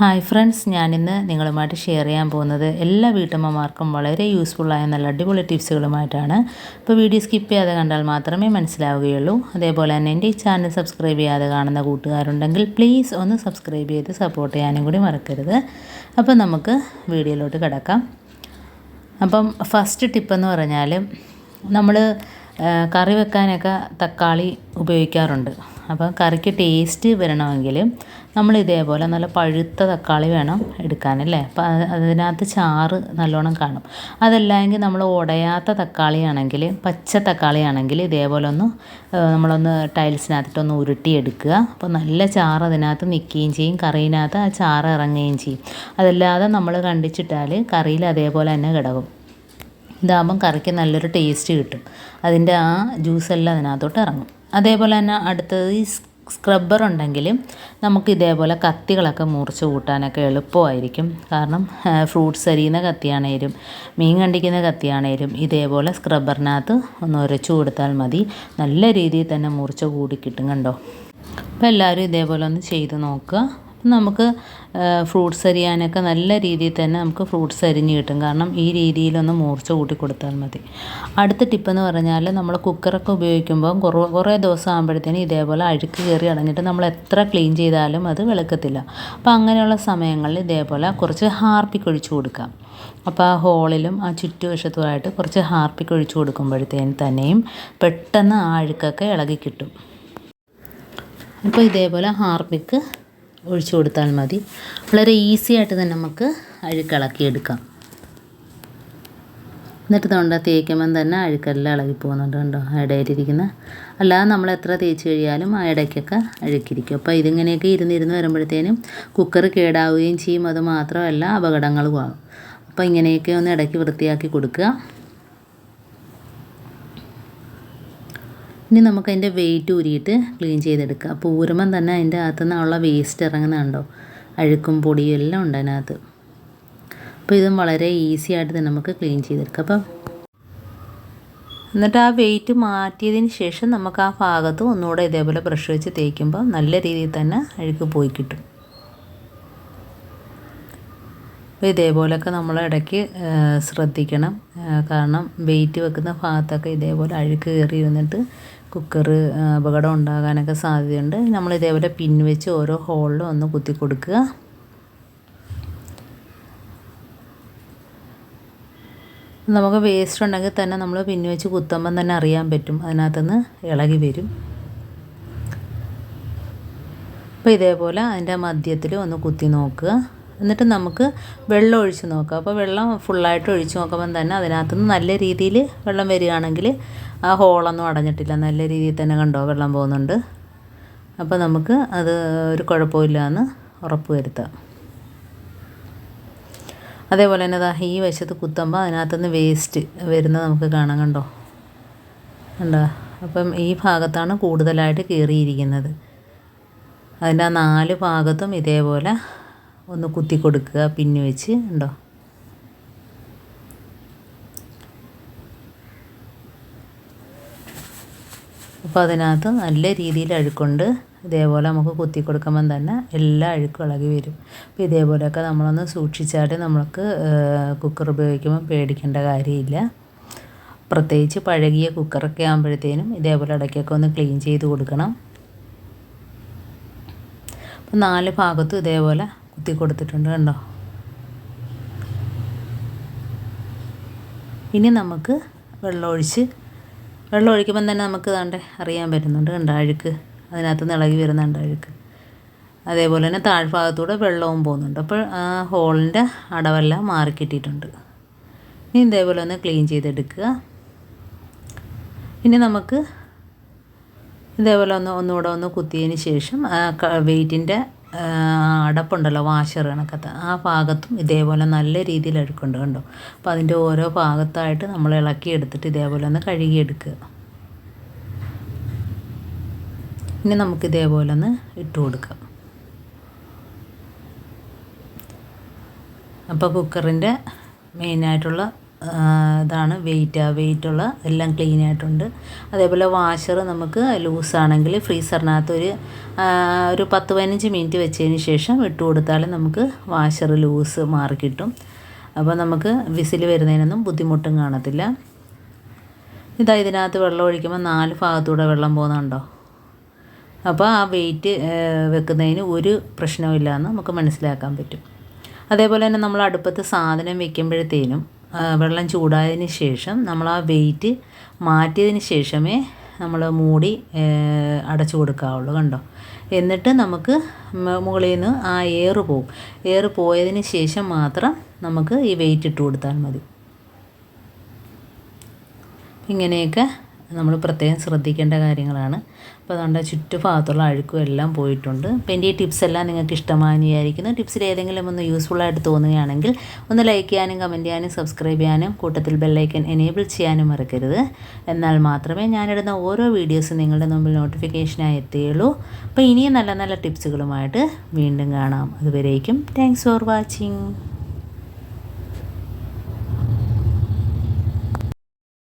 Hi friends ഞാനിന്ന് നിങ്ങളുമായിട്ട് share ചെയ്യാൻ പോകുന്നത് എല്ലാ വീട്ടമ്മമാർക്കും വളരെ യൂസ്ഫുള്ളായ നല്ല അടിപൊളി ടിപ്സുകളുമായിട്ടാണ്. അപ്പോൾ വീഡിയോ സ്കിപ്പ് ചെയ്യാതെ കണ്ടാൽ മാത്രമേ മനസ്സിലാവുകയുള്ളൂ. അതേപോലെ തന്നെ എന്റെ ഈ ചാനൽ സബ്സ്ക്രൈബ് ചെയ്യാതെ കാണുന്ന കൂട്ടുകാരുണ്ടെങ്കിൽ പ്ലീസ് ഒന്ന് സബ്സ്ക്രൈബ് ചെയ്ത് സപ്പോർട്ട് ചെയ്യാനും കൂടി മറക്കരുത്. അപ്പോൾ നമുക്ക് വീഡിയോയിലോട്ട് കിടക്കാം. അപ്പം ഫസ്റ്റ് ടിപ്പെന്ന് പറഞ്ഞാൽ നമ്മൾ കറി വെക്കാനൊക്കെ തക്കാളി ഉപയോഗിക്കാറുണ്ട്. അപ്പം കറിക്ക് ടേസ്റ്റ് വരണമെങ്കിൽ നമ്മൾ ഇതേപോലെ നല്ല പഴുത്ത തക്കാളി വേണം എടുക്കാനല്ലേ അപ്പം അതിനകത്ത് ചാറ് നല്ലോണം കാണും. അതല്ലെങ്കിൽ നമ്മൾ ഉടയാത്ത തക്കാളിയാണെങ്കിൽ പച്ച തക്കാളിയാണെങ്കിൽ ഇതേപോലെ ഒന്ന് നമ്മളൊന്ന് ടൈൽസിനകത്തിട്ടൊന്ന് ഉരുട്ടിയെടുക്കുക. അപ്പോൾ നല്ല ചാറ് അതിനകത്ത് നിൽക്കുകയും ചെയ്യും കറിയിനകത്ത് ആ ചാറ് ഇറങ്ങുകയും ചെയ്യും. അതല്ലാതെ നമ്മൾ കണ്ടിച്ചിട്ടാൽ കറിയിൽ അതേപോലെ തന്നെ കിടക്കും. ഇതാകുമ്പം കറിക്ക് നല്ലൊരു ടേസ്റ്റ് കിട്ടും. അതിന്റെ ആ ജ്യൂസെല്ലാം അതിനകത്തോട്ട് ഇറങ്ങും. അതേപോലെ തന്നെ അടുത്തത് ഈ സ്ക്രബ്ബർ ഉണ്ടെങ്കിൽ നമുക്ക് ഇതേപോലെ കത്തികളൊക്കെ മുറിച്ച് കൂട്ടാനൊക്കെ എളുപ്പമായിരിക്കും. കാരണം ഫ്രൂട്ട്സ് അരിയുന്ന കത്തിയാണേലും മീൻ കണ്ടിക്കുന്ന കത്തിയാണേലും ഇതേപോലെ സ്ക്രബ്ബറിനകത്ത് ഒന്ന് ഉരച്ചു കൊടുത്താൽ മതി. നല്ല രീതിയിൽ തന്നെ മുറിച്ച് കൂടി കിട്ടും കണ്ടോ? അപ്പോൾ എല്ലാവരും ഇതേപോലെ ഒന്ന് ചെയ്ത് നോക്കുക. നമുക്ക് ഫ്രൂട്ട്സ് അരിയാനൊക്കെ നല്ല രീതിയിൽ തന്നെ നമുക്ക് ഫ്രൂട്ട്സ് അരിഞ്ഞ് കിട്ടും. കാരണം ഈ രീതിയിലൊന്ന് മൂർച്ച കൂട്ടി കൊടുത്താൽ മതി. അടുത്ത ടിപ്പെന്ന് പറഞ്ഞാൽ നമ്മൾ കുക്കറൊക്കെ ഉപയോഗിക്കുമ്പോൾ കുറേ കുറേ ദിവസം ആകുമ്പോഴത്തേനും ഇതേപോലെ അഴുക്ക് കയറി അടഞ്ഞിട്ട് നമ്മൾ എത്ര ക്ലീൻ ചെയ്താലും അത് വെളുക്കത്തില്ല. അപ്പോൾ അങ്ങനെയുള്ള സമയങ്ങളിൽ ഇതേപോലെ കുറച്ച് ഹാർപ്പിക്ക് ഒഴിച്ച് കൊടുക്കാം അപ്പോൾ ആ ഹോളിലും ആ ചുറ്റുവശത്തുമായിട്ട് കുറച്ച് ഹാർപ്പിക്ക് ഒഴിച്ച് കൊടുക്കുമ്പോഴത്തേനും തന്നെയും പെട്ടെന്ന് ആ അഴുക്കൊക്കെ ഇളകി കിട്ടും. അപ്പോൾ ഇതേപോലെ ഹാർപ്പിക്ക് ഒഴിച്ചു കൊടുത്താൽ മതി. വളരെ ഈസി ആയിട്ട് തന്നെ നമുക്ക് അഴുക്കിളക്കിയെടുക്കാം എന്നിട്ട് തൊണ്ട തേക്കുമ്പം തന്നെ അഴുക്കെല്ലാം ഇളകി പോകുന്നുണ്ട് കണ്ടോ? ഇടയിലിരിക്കുന്ന. അല്ലാതെ നമ്മൾ എത്ര തേച്ച് കഴിയാലും ആ ഇടയ്ക്കൊക്കെ അഴുക്കിരിക്കും. അപ്പോൾ ഇതിങ്ങനെയൊക്കെ ഇരുന്നിരുന്ന് വരുമ്പോഴത്തേനും കുക്കർ കേടാവുകയും ചെയ്യും. അത് മാത്രമല്ല അപകടങ്ങളും ആകും അപ്പോൾ ഇങ്ങനെയൊക്കെ ഒന്ന് ഇടയ്ക്ക് വൃത്തിയാക്കി കൊടുക്കുക. ഇനി നമുക്ക് അതിന്റെ വെയിറ്റ് ഊരിയിട്ട് ക്ലീൻ ചെയ്തെടുക്കുക അപ്പോൾ ഊരുമ്പം തന്നെ അതിന്റെ അകത്തു നിന്നുള്ള വേസ്റ്റ് ഇറങ്ങുന്നുണ്ടോ അഴുക്കും പൊടിയും എല്ലാം ഉണ്ട് അതിനകത്ത്. അപ്പോൾ ഇതും വളരെ ഈസി ആയിട്ട് തന്നെ നമുക്ക് ക്ലീൻ ചെയ്തെടുക്കാം. അപ്പം എന്നിട്ട് ആ വെയിറ്റ് മാറ്റിയതിന് ശേഷം നമുക്ക് ആ ഭാഗത്ത് ഒന്നുകൂടെ ഇതേപോലെ ബ്രഷ് വെച്ച് തേക്കുമ്പോൾ നല്ല രീതിയിൽ തന്നെ അഴുക്ക് പോയി കിട്ടും. അപ്പോൾ ഇതേപോലെയൊക്കെ നമ്മൾ ഇടയ്ക്ക് ശ്രദ്ധിക്കണം. കാരണം വെയിറ്റ് വെക്കുന്ന ഭാഗത്തൊക്കെ ഇതേപോലെ അഴുക്ക് കയറി ഇരുന്നിട്ട് കുക്കർ അപകടം ഉണ്ടാകാനൊക്കെ സാധ്യതയുണ്ട്. നമ്മൾ ഇതേപോലെ പിൻ വെച്ച് ഓരോ ഹോളിലും ഒന്ന് കുത്തി കൊടുക്കുക. നമുക്ക് വേസ്റ്റ് ഉണ്ടെങ്കിൽ തന്നെ നമ്മൾ പിൻവെച്ച് വെച്ച് കുത്തുമ്പം തന്നെ അറിയാൻ പറ്റും. അതിനകത്തുനിന്ന് ഇളകി വരും. അപ്പോൾ ഇതേപോലെ അതിന്റെ മധ്യത്തിൽ ഒന്ന് കുത്തി നോക്കുക. എന്നിട്ട് നമുക്ക് വെള്ളം ഒഴിച്ച് നോക്കാം. അപ്പോൾ വെള്ളം ഫുള്ളായിട്ട് ഒഴിച്ച് നോക്കുമ്പം തന്നെ അതിനകത്തുനിന്ന് നല്ല രീതിയിൽ വെള്ളം വരികയാണെങ്കിൽ ആ ഹോളൊന്നും അടഞ്ഞിട്ടില്ല. നല്ല രീതിയിൽ തന്നെ കണ്ടോ വെള്ളം പോകുന്നുണ്ട്. അപ്പോൾ നമുക്ക് അത് ഒരു കുഴപ്പമില്ല എന്ന് ഉറപ്പ് വരുത്താം. അതേപോലെ തന്നെ അതാ ഈ വശത്ത് കുത്തുമ്പോൾ അതിനകത്തുനിന്ന് വേസ്റ്റ് വരുന്നത് നമുക്ക് കാണാൻ കണ്ടോ? കണ്ടോ? അപ്പം ഈ ഭാഗത്താണ് കൂടുതലായിട്ട് കയറിയിരിക്കുന്നത്. അതിന്റെ ആ നാല് ഭാഗത്തും ഇതേപോലെ ഒന്ന് കുത്തി കൊടുക്കുക പിന്നെ വെച്ച് ഉണ്ടോ? അപ്പോൾ അതിനകത്ത് നല്ല രീതിയിൽ അഴുക്കുണ്ട്. ഇതേപോലെ നമുക്ക് കുത്തി കൊടുക്കുമ്പം തന്നെ എല്ലാ അഴുക്കും ഇളകി വരും. അപ്പോൾ ഇതേപോലെയൊക്കെ നമ്മളൊന്ന് സൂക്ഷിച്ചാൽ നമ്മൾക്ക് കുക്കർ ഉപയോഗിക്കുമ്പോൾ പേടിക്കേണ്ട കാര്യമില്ല. പ്രത്യേകിച്ച് പഴകിയ കുക്കറൊക്കെ ആകുമ്പോഴത്തേനും ഇതേപോലെ ഇടയ്ക്കൊക്കെ ഒന്ന് ക്ലീൻ ചെയ്ത് കൊടുക്കണം. അപ്പോൾ നാല് ഭാഗത്തും ഇതേപോലെ കുത്തി കൊടുത്തിട്ടുണ്ട് കണ്ടോ? ഇനി നമുക്ക് വെള്ളമൊഴിച്ച് വെള്ളം ഒഴിക്കുമ്പം തന്നെ നമുക്ക് താണ്ടെ അറിയാൻ പറ്റുന്നുണ്ട് കണ്ടോ അഴുക്ക്. അതിനകത്ത് നിന്ന് ഇളകി വരുന്നുണ്ട് അഴുക്ക്. അതേപോലെ തന്നെ താഴ്ഭാഗത്തൂടെ വെള്ളവും പോകുന്നുണ്ട്. അപ്പോൾ ആ ഹോളിന്റെ അടവെല്ലാം മാറിക്കിട്ടിട്ടുണ്ട് ഇനി ഇതേപോലെ ഒന്ന് ക്ലീൻ ചെയ്തെടുക്കുക. ഇനി നമുക്ക് ഇതേപോലെ ഒന്ന് ഒന്നുകൂടെ ഒന്ന് കുത്തിയതിന് ശേഷം വെയിറ്റിന്റെ അടപ്പുണ്ടല്ലോ വാഷർ കണക്കത്തെ. ആ ഭാഗത്തും ഇതേപോലെ നല്ല രീതിയിൽ അഴുക്കുണ്ട് കണ്ടോ? അപ്പോൾ അതിന്റെ ഓരോ ഭാഗത്തായിട്ട് നമ്മൾ ഇളക്കി എടുത്തിട്ട് ഇതേപോലെ ഒന്ന് കഴുകിയെടുക്കുക ഇനി നമുക്ക് ഇതേപോലെ ഒന്ന് ഇട്ട് കൊടുക്കാം. അപ്പോൾ കുക്കറിന്റെ മെയിനായിട്ടുള്ള ഇതാണ് വെയിറ്റ് ആ വെയിറ്റുള്ള എല്ലാം ക്ലീൻ ആയിട്ടുണ്ട്. അതേപോലെ വാഷർ നമുക്ക് ലൂസാണെങ്കിൽ ഫ്രീസറിനകത്ത് ഒരു ഒരു പത്ത് പതിനഞ്ച് മിനിറ്റ് വെച്ചതിന് ശേഷം ഇട്ട് കൊടുത്താൽ നമുക്ക് വാഷർ ലൂസ് മാറി കിട്ടും. അപ്പോൾ നമുക്ക് വിസിൽ വരുന്നതിനൊന്നും ബുദ്ധിമുട്ടും കാണത്തില്ല. ഇതാ ഇതിനകത്ത് വെള്ളം ഒഴിക്കുമ്പോൾ നാല് ഭാഗത്തൂടെ വെള്ളം പോകുന്നുണ്ടോ? അപ്പോൾ ആ വെയിറ്റ് വെക്കുന്നതിന് ഒരു പ്രശ്നവും ഇല്ലയെന്ന് നമുക്ക് മനസ്സിലാക്കാൻ പറ്റും. അതേപോലെ തന്നെ നമ്മൾ അടുപ്പത്ത് സാധനം വെക്കുമ്പോഴത്തേനും വെള്ളം ചൂടായതിന് ശേഷം നമ്മൾ ആ വെയിറ്റ് മാറ്റിയതിന് ശേഷമേ നമ്മൾ മൂടി അടച്ചു കൊടുക്കാവുള്ളൂ കണ്ടോ? എന്നിട്ട് നമുക്ക് മുകളിൽ നിന്ന് ആ എയർ പോവും. എയർ പോയതിന് ശേഷം മാത്രം നമുക്ക് ഈ വെയിറ്റ് ഇട്ട് കൊടുത്താൽ മതി. ഇങ്ങനെയൊക്കെ നമ്മൾ പ്രത്യേകം ശ്രദ്ധിക്കേണ്ട കാര്യങ്ങളാണ്. അപ്പോൾ അതുകൊണ്ട് ചുറ്റുഭാഗത്തുള്ള അഴുക്കും എല്ലാം പോയിട്ടുണ്ട്. അപ്പോൾ എന്റെ ഈ ടിപ്സ് എല്ലാം നിങ്ങൾക്ക് ഇഷ്ടമായെന്ന് വിചാരിക്കുന്നു. ടിപ്സിൽ ഏതെങ്കിലും ഒന്ന് യൂസ്ഫുൾ ആയിട്ട് തോന്നുകയാണെങ്കിൽ ഒന്ന് ലൈക്ക് ചെയ്യാനും കമന്റ് ചെയ്യാനും സബ്സ്ക്രൈബ് ചെയ്യാനും കൂട്ടത്തിൽ ബെല്ലൈക്കൻ എനേബിൾ ചെയ്യാനും മറക്കരുത്. എന്നാൽ മാത്രമേ ഞാനിടുന്ന ഓരോ വീഡിയോസും നിങ്ങളുടെ മുമ്പിൽ നോട്ടിഫിക്കേഷനായി എത്തുകയുള്ളൂ അപ്പോൾ ഇനിയും നല്ല നല്ല ടിപ്സുകളുമായിട്ട് വീണ്ടും കാണാം. അതുവരേക്കും താങ്ക്സ് ഫോർ വാച്ചിങ്